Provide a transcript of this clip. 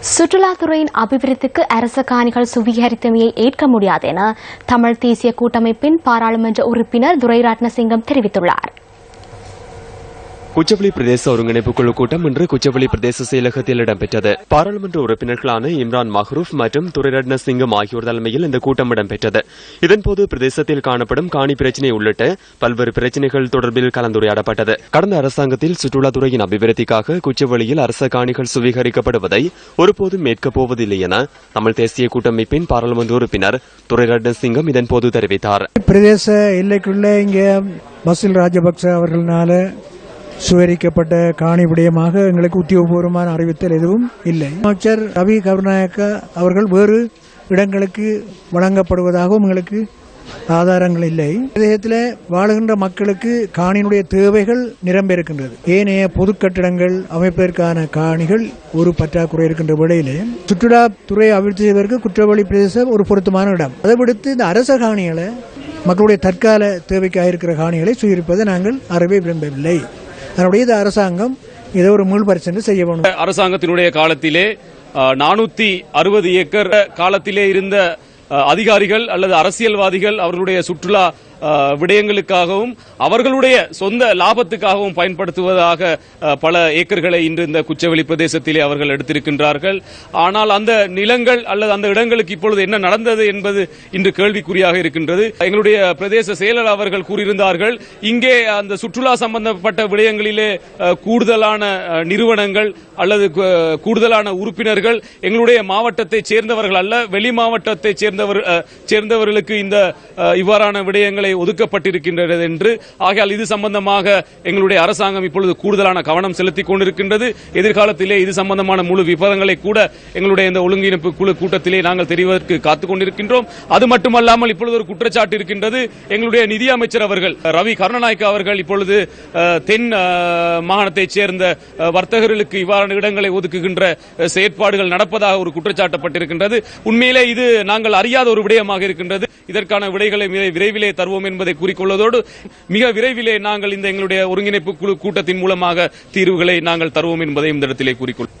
சுற்றுலாத்துறையின் அபிவிருத்திக்கு அரச காணிகள் சுவீகரித்தமையை ஏற்க முடியாது என தமிழ் தேசிய கூட்டமைப்பின் பாராளுமன்ற உறுப்பினர் துரைராட்னசிங்கம் தெரிவித்துள்ளார். குச்சவெளி பிரதேச ஒருங்கிணைப்பு குழு கூட்டம் இன்று குச்சவெளி பிரதேச செயலகத்தில் இடம்பெற்றது. பாராளுமன்ற உறுப்பினர்களான இம்ரான் மஹ்ரூப் மற்றும் துரைரட்ன சிங்கம் ஆகியோர் தலைமையில் இந்த கூட்டம் இடம்பெற்றது. இதன்போது பிரதேசத்தில் காணப்படும் காணி பிரச்சினை உள்ளிட்ட பல்வேறு பிரச்சினைகள் தொடர்பில் கலந்துரையாடப்பட்டது. கடந்த அரசாங்கத்தில் சுற்றுலாத்துறையின் அபிவிருத்திக்காக குச்சவெளியில் அரச காணிகள் சுவீகரிக்கப்படுவதை ஒருபோதும் ஏற்கப் போவதில்லை என தமிழ் தேசிய கூட்டமைப்பின் பாராளுமன்ற உறுப்பினர் துரைரட்ன சிங்கம் இதன்போது தெரிவித்தார். பிரதேச எல்லைக்குள்ளே இங்கே பசில் ராஜபக்ச அவர்களால சுவரிக்கப்பட்ட காணி விடயமாக எங்களுக்கு உத்தியோகபூர்வமான அறிவித்தல் எதுவும் இல்லை. அமைச்சர் ரவி கருணாயக்க அவர்கள் வேறு இடங்களுக்கு வழங்கப்படுவதாகவும் எங்களுக்கு ஆதாரங்கள் இல்லை. பிரதேசத்தில் வாழுகின்ற மக்களுக்கு காணியினுடைய தேவைகள் நிரம்ப இருக்கின்றது ஏனைய பொது கட்டிடங்கள் அமைப்பதற்கான காணிகள் ஒரு பற்றாக்குறை இருக்கின்ற வேளையிலே சுற்றுலாத்துறை அபிவிருத்தி செய்வதற்கு குற்றவாளி பிரதேசம் ஒரு பொருத்தமான இடம். அதை விடுத்து இந்த அரச காணிகளை மக்களுடைய தற்கால தேவைக்காக இருக்கிற காணிகளை சுயிருப்பதை நாங்கள் அறவே விரும்பவில்லை. அதனுடைய இது அரசாங்கம் இதை ஒரு முழு பரிசீலனை செய்ய வேண்டும் அரசாங்கத்தினுடைய காலத்திலே நானூத்தி அறுபது ஏக்கர் காலத்திலே இருந்த அதிகாரிகள் அல்லது அரசியல்வாதிகள் அவர்களுடைய சுற்றுலா விடயங்களுக்காகவும் அவர்களுடைய சொந்த லாபத்துக்காகவும் பயன்படுத்துவதாக பல ஏக்கர்களை இன்று இந்த குச்சவெளி பிரதேசத்திலே அவர்கள் எடுத்திருக்கின்றார்கள். ஆனால் அந்த நிலங்கள் அல்லது அந்த இடங்களுக்கு இப்பொழுது என்ன நடந்தது என்பது இன்று கேள்விக்குறியாக இருக்கின்றது. எங்களுடைய பிரதேச செயலர் அவர்கள் கூறியிருந்தார்கள் இங்கே அந்த சுற்றுலா சம்பந்தப்பட்ட விடயங்களிலே கூடுதலான நிறுவனங்கள் அல்லது கூடுதலான உறுப்பினர்கள் எங்களுடைய மாவட்டத்தை சேர்ந்தவர்கள் அல்ல வெளி மாவட்டத்தை சேர்ந்தவர் சேர்ந்தவர்களுக்கு இந்த இவ்வாறான விடயங்களை ஒதுக்கப்பட்டிருக்கின்றது என்று ஆகையால் இது சம்பந்தமாக எங்களுடைய அரசாங்கம் இப்பொழுது கூடுதலான கவனம் செலுத்திக் கொண்டிருக்கின்றது. எதிர்காலத்திலே இது சம்பந்தமான முழு விவரங்களை கூட எங்களுடைய இந்த ஒழுங்கிணைப்பு குழு கூட்டத்திலே நாங்கள் தெரிவதற்கு காத்துக் கொண்டிருக்கின்றோம். அது மட்டுமல்லாமல் இப்பொழுது ஒரு குற்றச்சாட்டு இருக்கின்றது. எங்களுடைய நிதி அமைச்சர் அவர்கள் ரவி கருணநாயக்க அவர்கள் இப்பொழுது தென் மாகாணத்தைச் சேர்ந்த வர்த்தகர்களுக்கு இவ்வாறான இடங்களை ஒதுக்குகின்ற செயற்பாடுகள் நடப்பதாக ஒரு குற்றச்சாட்டப்பட்டிருக்கின்றது. உண்மையிலே இது நாங்கள் அறியாத ஒரு விடயமாக இருக்கின்றது. இதற்கான விடைகளை விரைவிலே தருவோம். என்பதை கூறிக்கொள்வதோடு மிக விரைவிலே நாங்கள் இந்த எங்களுடைய ஒருங்கிணைப்பு குழு கூட்டத்தின் மூலமாக தீர்வுகளை நாங்கள் தருவோம் என்பதை இந்த இடத்திலே கூறிக்கொள்